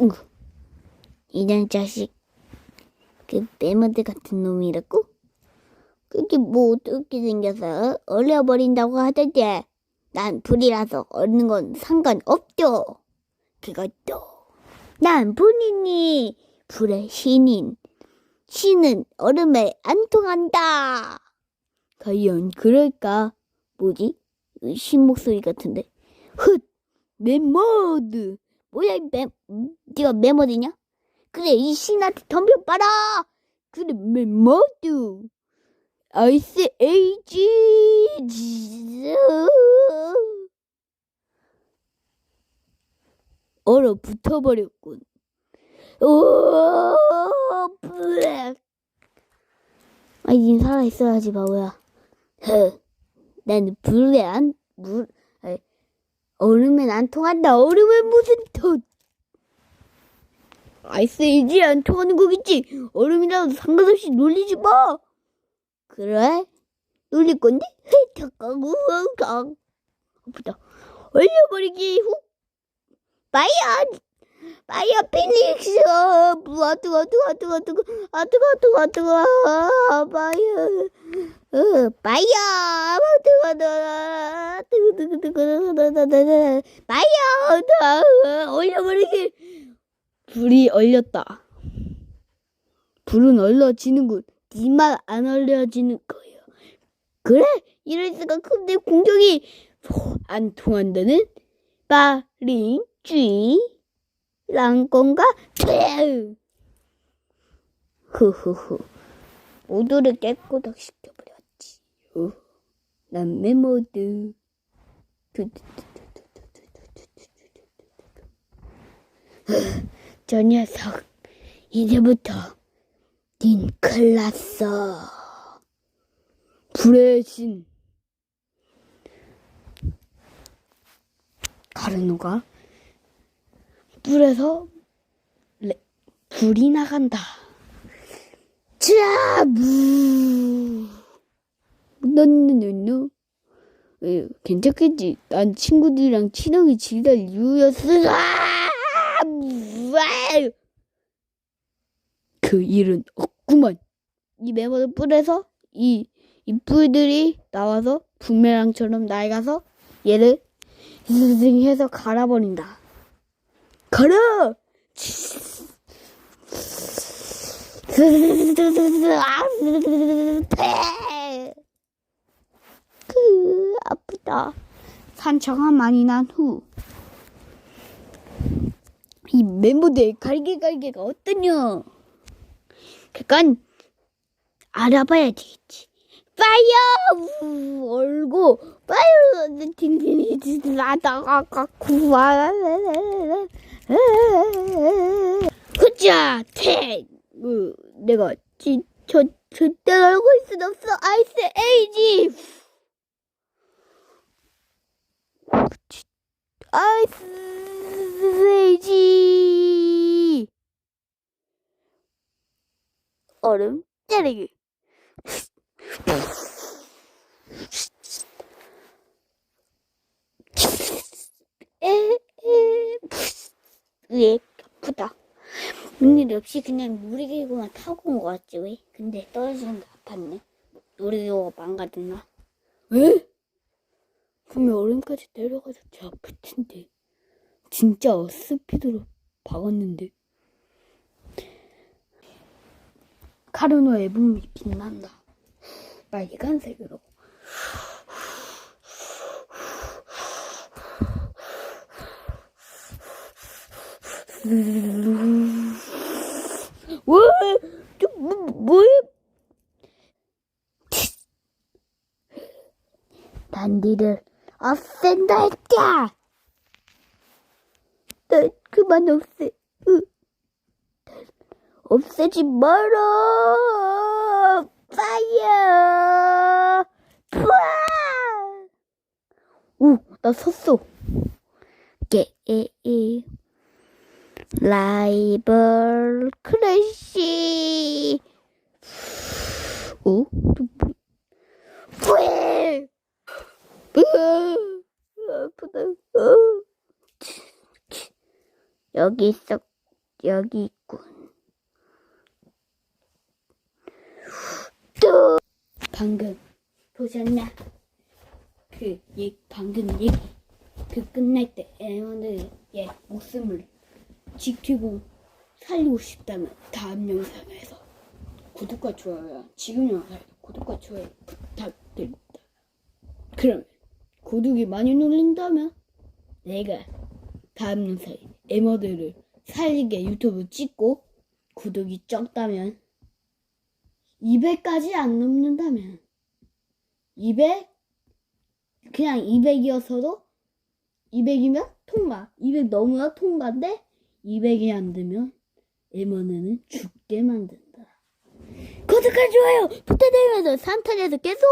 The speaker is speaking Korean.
응. 이런 자식. 그 메모드 같은 놈이라고? 그게 뭐 어떻게 생겨서 얼려버린다고 하던데. 난 불이라서 얼는 건 상관없죠. 그것도. 난 본인이 불의 신인. 신은 얼음에 안 통한다. 과연 그럴까? 뭐지? 신 목소리 같은데. 훗! 메모드! 뭐야, 이 메, 네가 메모드냐? 그래, 이 신한테 덤벼봐라! 그래, 메모드! 아이스 에이지! 얼어 붙어버렸군. 오, 블랙. 아, 닌 살아있어야지, 바보야. 허, 나는 불에 안, 물, 얼음엔 안 통한다. 얼음은 무슨 톤. 아이스이지 안 통하는 거겠지. 얼음이라도 상관없이 놀리지 마. 그래? 놀릴 건데? 우왕, 아프다. 얼려버리기 후. 마야, 마야 피닉스. 아, 뜨거, 뜨거, 뜨거, 뜨거, 아, 뜨거, 뜨거, 뜨거, 아, 마야. 어, 마야, 뜨거, 뜨거, 뜨거, 뜨거, 뜨거, 뜨거, 다 얼려버리기. 불이 얼렸다. 불은 얼려지는군. 니만 안 얼려지는 거예요. 그래? 이럴 수가 근데 공격이 안 통한다는 빠링 쥐 랑건가 퇴 흐흐흐 모두를 깨꼬닥 시켜버렸지. 어, 난 메모드. 저 녀석 이제부터 닌 큰일 났어. 불의 신. 가르노가 불에서 레, 불이 나간다. 자, 무. 너너너너. 괜찮겠지? 난 친구들이랑 친하게 지낼 이유였어. 아! 무. 그 일은 없구먼. 이 메모를 뿔에서 이, 이 뿔들이 나와서 부메랑처럼 날가서 얘를 스승 해서 갈아버린다. 갈아! 그 아프다. 산청아 많이 난 후. 이 멤버들 갈게갈게가 어떠냐? 그건 알아봐야 되겠지. 우, 얼고 파이어 팅팅이 나다가 구와 그자 태 그, 내가 지, 저 절대 알고 있을 수 없어. 아이스 에이지. 아이스 에이지. 얼음 때리기 왜 아프다. 눈일 없이 그냥 놀이기구만 타고 온 것 같지 왜? 근데 떨어지는 게 아팠네. 놀이기구가 망가졌나? 왜? 그러면 얼음까지 내려가서 제 아플 텐데. 진짜 스피드로 박았는데. 카르노의 몸이 빛난다. 빨간색으로. 왜? 저, 뭐, 뭐야? 난 니를 없앤다 했다! 난 그만 없애. 으. 없애지 마라! 파이어! 푸아! 오, 나 섰어. 게, 에, 에. 라이벌 크래쉬. 뭐? 푸에! 으아, 아프다. 어. 여기 있어. 여기 있군. 또 방금 보셨나? 그, 얘, 방금 얘기. 그 끝날 때 에어들의 목숨을 지키고 살리고 싶다면 다음 영상에서 구독과 좋아요 지금 영상에서 구독과 좋아요 부탁드립니다. 그러면 구독이 많이 눌린다면 내가 다음 영상에 에머들을 살리게 유튜브 찍고 구독이 적다면 200까지 안 넘는다면 200 그냥 200이어서도 200이면 통과 200 넘어야 통과인데 200이 안 되면 에머는 죽게 만든다. 구독과 좋아요! 부탁드리면서 산탄에서 계속